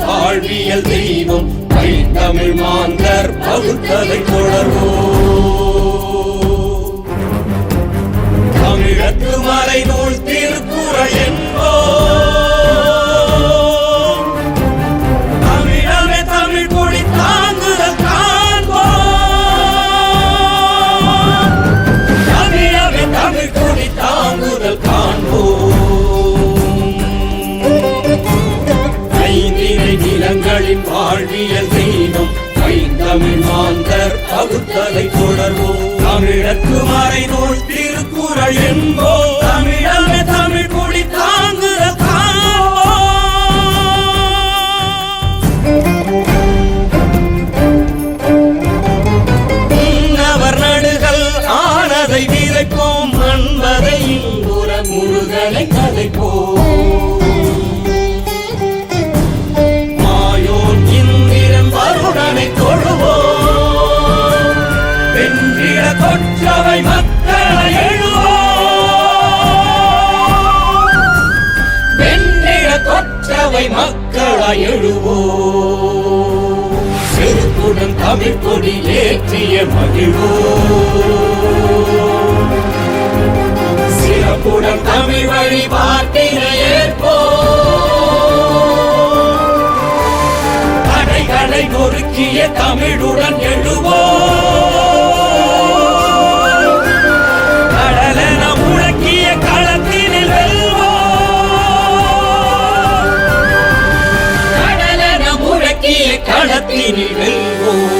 வாழ்வியல் தெய்வம் தமிழ் மாந்தர் பகுத்ததை தமிழின் வாழ்வியல் தெய்வம். தமிழ் மாந்தர் பகுத்தலை தொடர்வோம். தமிழக்கு மறை நூல் திருக்குறள் என்போம். தமிழமே தமிழ் குடி தாங்குத அவர் நடுகள் ஆனதை விதைப்போம். அன்பதை இங்குற முருகனை கதைப்போம். கொற்றவை மக்களாய் எழுவோம். செருக்குடன் தமிழ் கொடி ஏற்றிய மகிழ்வோம். சிறப்புடன் தமிழ் வழிபாட்டினை ஏற்போம். தடைகளை நொறுக்கிய தமிழுடன் எழுவோம். 你的礼物。